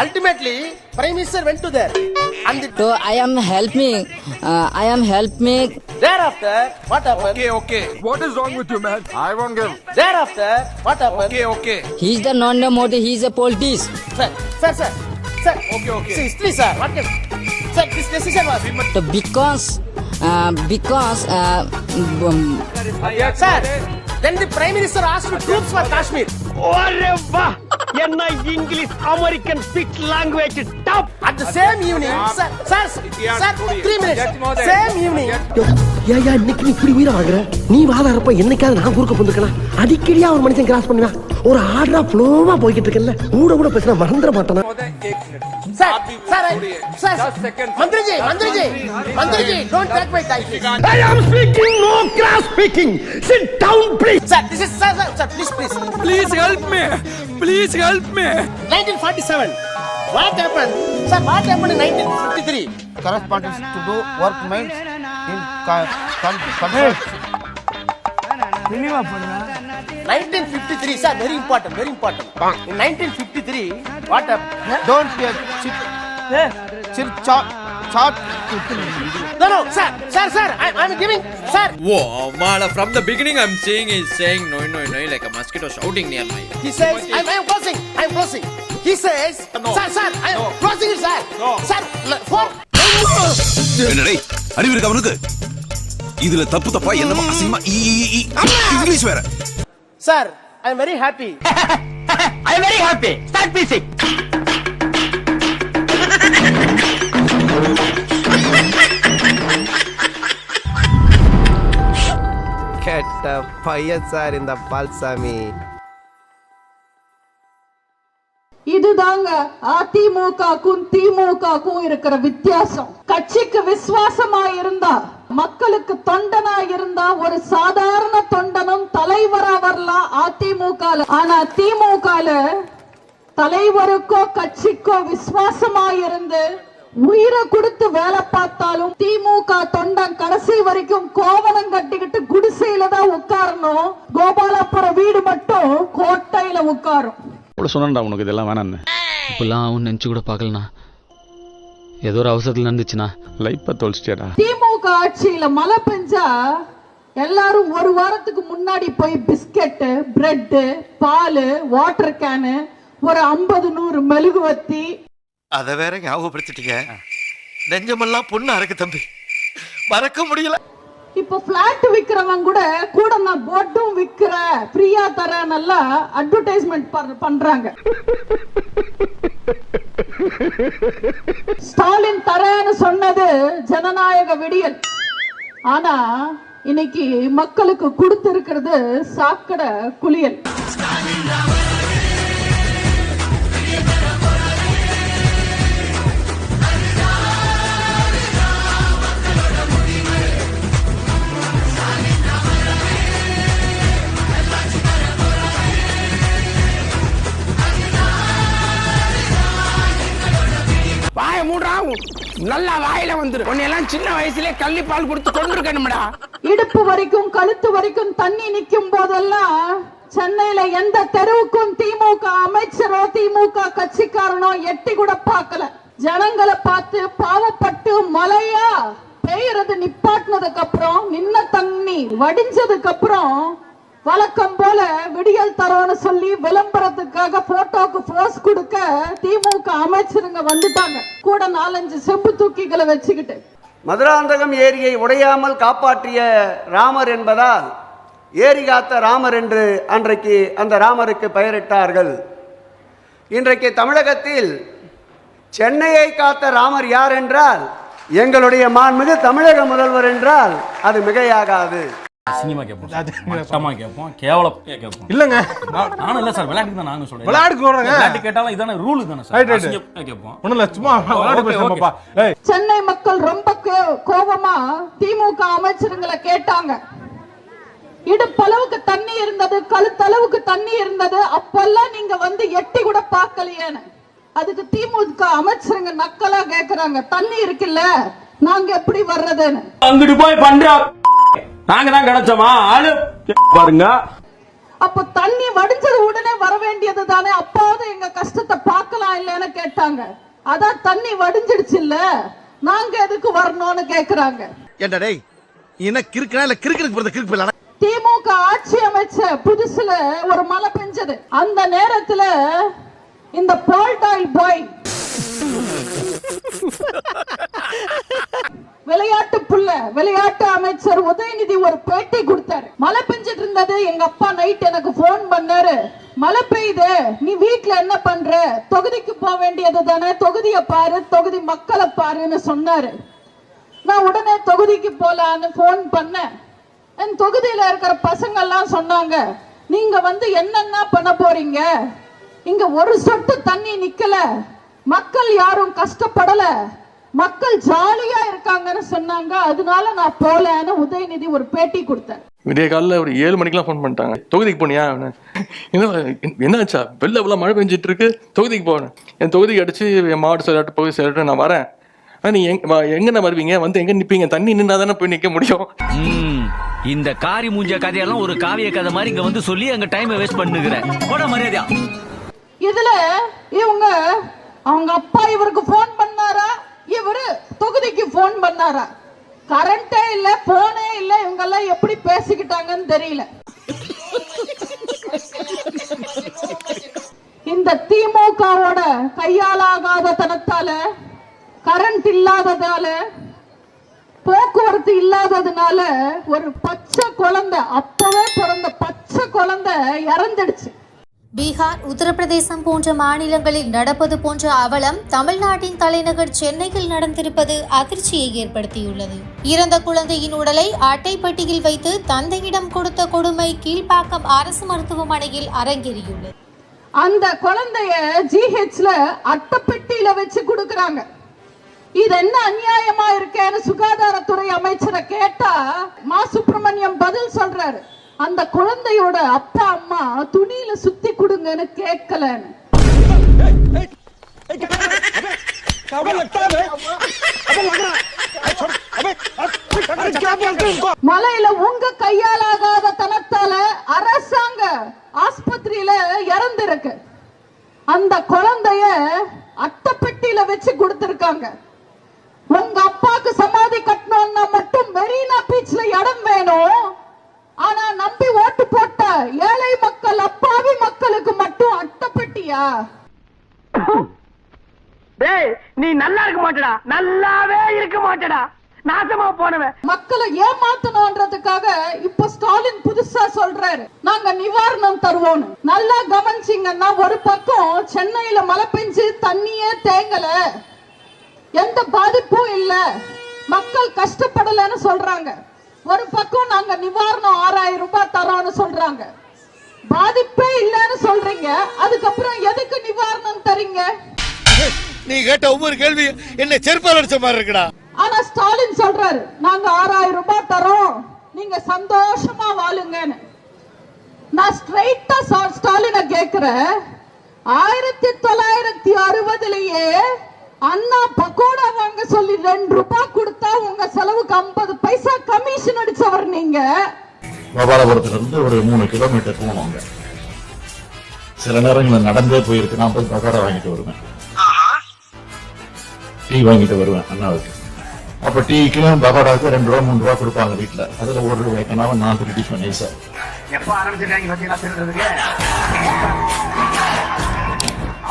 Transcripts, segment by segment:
Ultimately, Prime Minister went to there. And the So I am helping. Uh, I am helping. thereafter, what happened? Okay, okay. What is wrong with you, man? I won't give. Thereafter, what happened? Okay, okay. He is the non Modi. He is a politician. Sir, sir, sir, sir. Okay, okay. See, history, sir. What is? Sir, this decision was. So because, uh, because, uh, um, Sir, then the Prime Minister asked for troops for Kashmir. Oh, என்ன English American speech language top At the same evening, sir, sir, sir, three minutes. Same evening. ஏயா இன்னைக்கு நீ இப்படி உயிரை வாங்குற நீ வாதாரப்ப என்னைக்காவது நான் குறுக்க போந்துக்கலாம் அடிக்கடியா ஒரு மனுஷன் கிராஸ் பண்ணுவேன் ஒரு ஆர்டரா ஃப்ளோவா போய்கிட்டு இருக்கல கூட கூட பேசினா மறந்துட மாட்டானா Mantriji, don't take my time. please. I am speaking no cross speaking sit down please Sir, this is, sir, sir, sir, please, please. Please help me. Please help me. 1947. What happened? Sir, what happened in 1953? correspondence to do work means in co- con- consult- 1953, sir, very important, very important. In 1953, what happened? don't be a chip chip chop chop No, no, sir, sir, sir, I, I'm giving, sir. Whoa, Mala, from the beginning I'm saying is saying no, no, no, like a mosquito shouting near my He says, I'm, I'm closing, I'm closing. He says, sir, sir, I'm closing it, sir. Sir, l- for. என்னடே அறிவு இருக்கு அவனுக்கு இதுல தப்பு தப்பா என்னமோ அசிங்கமா English வேற. Sir, I'm very happy. I very happy start music கெட்ட பையன் சார் இந்த பால்சாமி. இதுதாங்க அதிமுகக்கும் திமுகக்கும் இருக்கிற வித்தியாசம். கட்சிக்கு விசுவாசமா இருந்தா மக்களுக்கு தொண்டனா இருந்தா ஒரு சாதாரண தொண்டனும் தலைவரா வரலாம் அதிமுக ஆனா திமுக தலைவருக்கோ கட்சிக்கோ விசுவாசமா இருந்து உயிரை கொடுத்து வேலை பார்த்தாலும் திமுக தொண்டன் கடைசி வரைக்கும் கோவணம் கட்டிக்கிட்டு குடிசையில தான் உட்காரணும். கோபாலபுரம் வீடு மட்டும் கோட்டையில உட்காரும். சொன்னேன்டா உனக்கு இதெல்லாம் வேணான்னு இப்பெல்லாம் அவன் நினச்சி கூட பார்க்கலண்ணா. ஏதோ ஒரு அவசரத்தில் நடந்துச்சுண்ணா. லைஃப்பை தொலைச்சிட்டியாடா. திமுக ஆட்சியில மழை பெஞ்சா எல்லாரும் ஒரு வாரத்துக்கு முன்னாடி போய் பிஸ்கெட்டு பிரெட்டு பால் வாட்டர் கேனு ஒரு ஐம்பது நூறு மெழுகுவத்தி அத வேற ஞாபகப்படுத்திட்டீங்க. நெஞ்சமெல்லாம் பொண்ணா இருக்கு தம்பி. மறக்க முடியல. இப்போ பிளாட் விக்கிறவன் கூட கூட நான் போட்டும் விக்கிறேன் ஃப்ரீயா தரேன் எல்லாம் அட்வர்டைஸ்மெண்ட் பண்றாங்க. ஸ்டாலின் தரேன்னு சொன்னது ஜனநாயக விடியல். ஆனா இன்னைக்கு மக்களுக்கு கொடுத்திருக்கிறது சாக்கடை குளியல். நல்லா வாயில வந்துரு. உன்னையெல்லாம் சின்ன வயசுலயே கள்ளி பால் கொடுத்து கொண்டிருக்கணும்டா இடுப்பு வரைக்கும் கழுத்து வரைக்கும் தண்ணி நிக்கும் போதெல்லாம் சென்னையில எந்த தெருவுக்கும் திமுக அமைச்சரோ திமுக கட்சிக்காரனோ எட்டி கூட பாக்கல ஜனங்களை பார்த்து பாவப்பட்டு மழையா பெய்யறது நிப்பாட்டினதுக்கு அப்புறம் நின்ன தண்ணி வடிஞ்சதுக்கு அப்புறம் வழக்கம் போல விடியல் தரோன்னு சொல்லி விளம்பரத்துக்காக போட்டோக்கு போஸ் கொடுக்க திமுக அமைச்சருங்க வந்துட்டாங்க. கூட நாலஞ்சு செம்பு தூக்கிகளை வச்சுக்கிட்டு. மதுராந்தகம் ஏரியை உடையாமல் காப்பாற்றிய ராமர் என்பதால் ஏரி காத்த ராமர் என்று அன்றைக்கு அந்த ராமருக்கு பெயரிட்டார்கள். இன்றைக்கு தமிழகத்தில் சென்னையை காத்த ராமர் யார் என்றால் எங்களுடைய மாண்புமிகு தமிழக முதல்வர் என்றால் அது மிகையாகாது. அசிங்கமாக கேட்போம் மட்டமாக கேட்போம் கேவலம் கேட்போம் இல்லங்க. நானும் இல்லை சார் விளையாட்டுக்கு தான் நாங்கள் சொல்கிறேன். விளையாட்டு கேட்டாலும் இதான ரூல் தானே சார். கேட்போம் ஒண்ணும் இல்ல சும்மா விளையாட்டு சென்னை மக்கள் ரொம்ப கோபமா திமுக அமைச்சருங்களை கேட்டாங்க. இடுப்பளவுக்கு தண்ணி இருந்தது கழுத்தளவுக்கு தண்ணி இருந்தது அப்பெல்லாம் நீங்க வந்து எட்டி கூட பார்க்கலையேன்னு. அதுக்கு திமுக அமைச்சருங்க நக்கலா கேக்குறாங்க. தண்ணி இருக்குல்ல நாங்க எப்படி வர்றதுன்னு. அங்கிட்டு போய் பண்ற நாங்க தான் கிடைச்சோமா? ஆளு. பாருங்க. அப்போ தண்ணி வடிஞ்சது உடனே வர வேண்டியது தானே? அப்பாவது எங்க கஷ்டத்தை பார்க்கலாம் இல்லைன்னு கேட்டாங்க. அதான் தண்ணி வடிஞ்சிடுச்சு இல்ல? நாங்க எதுக்கு வரணும்னு கேக்குறாங்க. ஏண்டா டேய் என்ன கிறுக்கனா இல்ல கிறுக்கனுக்கு பிறந்த கிறுக்கு பிள்ளை திமுக ஆட்சி அமைச்ச புதுசுல ஒரு மழை பெஞ்சது. அந்த நேரத்துல இந்த பால்டாயில் பாய் விளையாட்டு புள்ள விளையாட்டு அமைச்சர் உதயநிதி ஒரு பேட்டி கொடுத்தாரு. மழை பெஞ்சிட்டு இருந்தது எங்க அப்பா நைட் எனக்கு போன் பண்ணாரு. மழை பெய்யுது நீ வீட்டுல என்ன பண்ற? தொகுதிக்கு போக வேண்டியது தானே தொகுதியை பாரு தொகுதி மக்களை பாருன்னு சொன்னாரு. நான் உடனே தொகுதிக்கு போலான்னு போன் பண்ணேன். என் தொகுதியில இருக்கிற பசங்க எல்லாம் சொன்னாங்க நீங்க வந்து என்னென்ன பண்ண போறீங்க? இங்க ஒரு சொட்டு தண்ணி நிக்கல. மக்கள் யாரும் கஷ்டப்படல. மக்கள் ஜாலியா இருக்காங்கன்னு சொன்னாங்க. அதனால நான் போலன்னு உதயநிதி ஒரு பேட்டி கொடுத்தேன் விடிய காலைல ஒரு ஏழு மணிக்கெல்லாம் ஃபோன் பண்ணிட்டாங்க. தொகுதிக்கு போனியா? அவனு என்ன என்னாச்சா? வெளில இவ்வளோ மழை பெஞ்சிட்டு இருக்கு தொகுதிக்கு போனேன் என் தொகுதிக்கு அடிச்சு என் மாவட்ட செயலாட்டு பகுதி செயலாட்டு நான் வரேன். ஆனா நீ எங்க வா- எங்கண்ணா வருவீங்க? வந்து எங்க நிப்பீங்க? தண்ணி நின்னா தானே போய் நிக்க முடியும். இந்த காரி மூஞ்ச கதையெல்லாம் ஒரு காவிய கதை மாதிரி இங்க வந்து சொல்லி அங்க டைம் வேஸ்ட் பண்ணுகிறேன் போட மரியாதையா. இதுல இவங்க அவங்க அப்பா இவருக்கு போன் பண்ணாரா? இவரு தொகுதிக்கு போன் பண்ணாரா? கரண்டே இல்ல போனே இல்ல இவங்க எல்லாம் எப்படி பேசிக்கிட்டாங்கன்னு தெரியல. இந்த திமுகவோட கையாலாகாத தனத்தால கரண்ட் இல்லாததால போக்குவரத்து இல்லாததுனால ஒரு பச்சை குழந்தை அப்பவே பிறந்த பச்சை குழந்தை இறந்துடுச்சு. பீகார் உத்தரப்பிரதேசம் போன்ற மாநிலங்களில் நடப்பது போன்ற அவலம் தமிழ்நாட்டின் தலைநகர் சென்னையில் நடந்திருப்பது அதிர்ச்சியை ஏற்படுத்தியுள்ளது. இறந்த குழந்தையின் உடலை அட்டைப்பட்டியில் வைத்து தந்தையிடம் கொடுத்த கொடுமை கீழ்ப்பாக்கம் அரசு மருத்துவமனையில் அரங்கேறியுள்ளது. அந்த குழந்தைய ஜிஹெச்ல அட்டைப்பெட்டியில வச்சு கொடுக்கறாங்க. இது என்ன அநியாயமா இருக்கேன்னு சுகாதாரத்துறை அமைச்சரை கேட்டா மா சுப்பிரமணியம் பதில் சொல்றாரு. அந்த குழந்தையோட அப்பா அம்மா துணியில சுத்தி கொடுங்கன்னு கேட்கலன்னு மலையில உங்க கையால தனத்தால அரசாங்க ஆஸ்பத்திரியில இறந்திருக்கு அந்த குழந்தைய அட்டைப்பெட்டியில வச்சு கொடுத்திருக்காங்க உங்க அப்பாக்கு சமாதி கட்டணும்னா மட்டும் மெரினா பீச்ல இடம் வேணும் ஆனா நம்பி ஓட்டு போட்ட ஏழை மக்கள் அப்பாவி மக்களுக்கு மட்டும் அட்டைப்பெட்டியா டேய் நீ நல்லா இருக்க மாட்டடா. நல்லாவே இருக்க மாட்டடா. நாசமா போனவன். மக்களை ஏமாத்தணும்ன்றதுக்காக இப்ப ஸ்டாலின் புதுசா சொல்றாரு. நாங்க நிவாரணம் தருவோம் நல்லா கவனிச்சிங்கன்னா ஒரு பக்கம் சென்னையில மழை பெஞ்சு தண்ணியே தேங்கல. எந்த பாதிப்பும் இல்ல. மக்கள் கஷ்டப்படலன்னு சொல்றாங்க. ஒரு பக்கம் நாங்க நிவாரணம் ஆறாயிரம் ரூபாய் தரோம்னு சொல்றாங்க. பாதிப்பே இல்லைன்னு சொல்றீங்க. அதுக்கப்புறம் எதுக்கு நிவாரணம் தரீங்க? நீ கேட்ட ஒவ்வொரு கேள்வி என்ன செருப்பால் அடிச்ச மாதிரி இருக்குடா. ஆனா ஸ்டாலின் சொல்றாரு நாங்க ஆறாயிரம் ரூபாய் தரோம். நீங்க சந்தோஷமா வாழுங்கன்னு. நான் ஸ்ட்ரைட்டா ஸ்டாலினை கேக்குறேன். ஆயிரத்தி தொள்ளாயிரத்தி அறுபதுலயே அண்ணா பக்கோடா வாங்க சொல்லி ரெண்டு ரூபாய் கொடுத்தா உங்க செலவுக்கு ஐம்பது பைசா கமிஷன் அடிச்சவர் நீங்க. கோபாலபுரத்துல இருந்து ஒரு மூணு கிலோமீட்டர் போனோங்க சில நேரங்களில் நடந்தே போயிருக்கு நான் போய் பக்கோடா வாங்கிட்டு வருவேன். டீ வாங்கிட்டு வருவேன் அண்ணாவுக்கு. அப்ப டீக்கும் பகோடாவுக்கு ரெண்டு ரூபா மூணு ரூபா கொடுப்பாங்க வீட்டுல அதுல ஒரு ரூபாய்க்கு நான் நான் திருட்டிச்சுவேன் நைஸா எப்ப ஆரம்பிச்சிருக்காங்க பாத்தீங்களா திருடுறதுக்கு?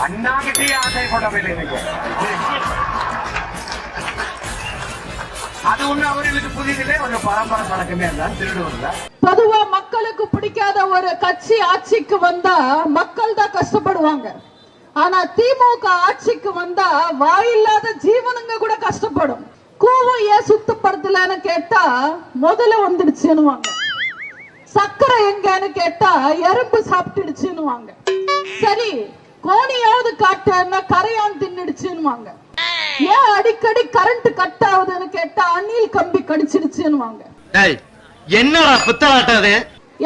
அண்ணா கிட்டே ஆசை போட்ட போயிட்டு அது ஒண்ணு அவர்களுக்கு புதிதில்லை ஒரு பரம்பரை பழக்கமே இருந்தா திருடுவதில்லை பொதுவா மக்களுக்கு பிடிக்காத ஒரு கட்சி ஆட்சிக்கு வந்தா மக்கள் தான் கஷ்டப்படுவாங்க. ஆனா திமுக ஆட்சிக்கு வந்தா வாயில்லாத ஜீவனுங்க கூட கஷ்டப்படும். கூவம் ஏன் சுத்தப்படுத்தலன்னு கேட்டா முதல்ல வந்துடுச்சுன்னுவாங்க. சக்கரை எங்கன்னு கேட்டா எறும்பு சாப்பிட்டுடுச்சுன்னுவாங்க. சரி கோணியாவது காட்டுன்னா கரையான் தின்னுடுச்சுன்னுவாங்க. ஏன் அடிக்கடி கரண்ட் கட் ஆகுதுன்னு கேட்டா அணில் கம்பி கடிச்சிடுச்சுன்னுவாங்க என்னடா புத்தலாட்டது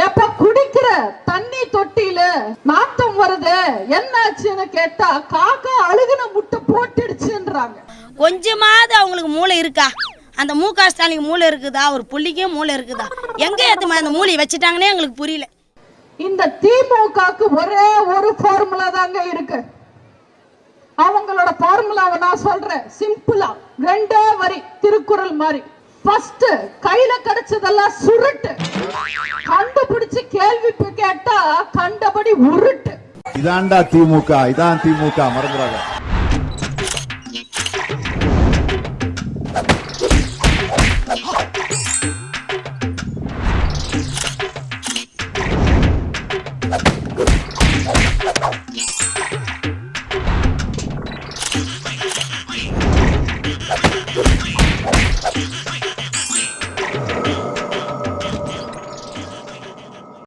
எப்ப குடிக்கிற தண்ணி தொட்டியில நாத்தம் வருது என்னாச்சுன்னு கேட்டா காக்கா அழுகுன முட்டை போட்டுடுச்சுன்றாங்க. கொஞ்சமாவது அவங்களுக்கு மூளை இருக்கா? அந்த மு க ஸ்டாலின் மூளை இருக்குதா? ஒரு புள்ளிக்கும் மூளை இருக்குதா? எங்க ஏத்துமா அந்த மூளையை வச்சுட்டாங்கன்னே எங்களுக்கு புரியல. இந்த திமுகக்கு ஒரே ஒரு ஃபார்முலா தாங்க இருக்கு. ஃபார்முலாவை நான் சொல்றேன். சிம்பிளா ரெண்டே வரி. திருக்குறள் மாதிரி. ஃபர்ஸ்ட் கையில கிடைச்சதெல்லாம் சுருட்டு. கண்டுபிடிச்சு கேள்வி கேட்டா கண்டபடி உருட்டு. இதான்டா திமுக. இதான் திமுக. மறந்துடாத.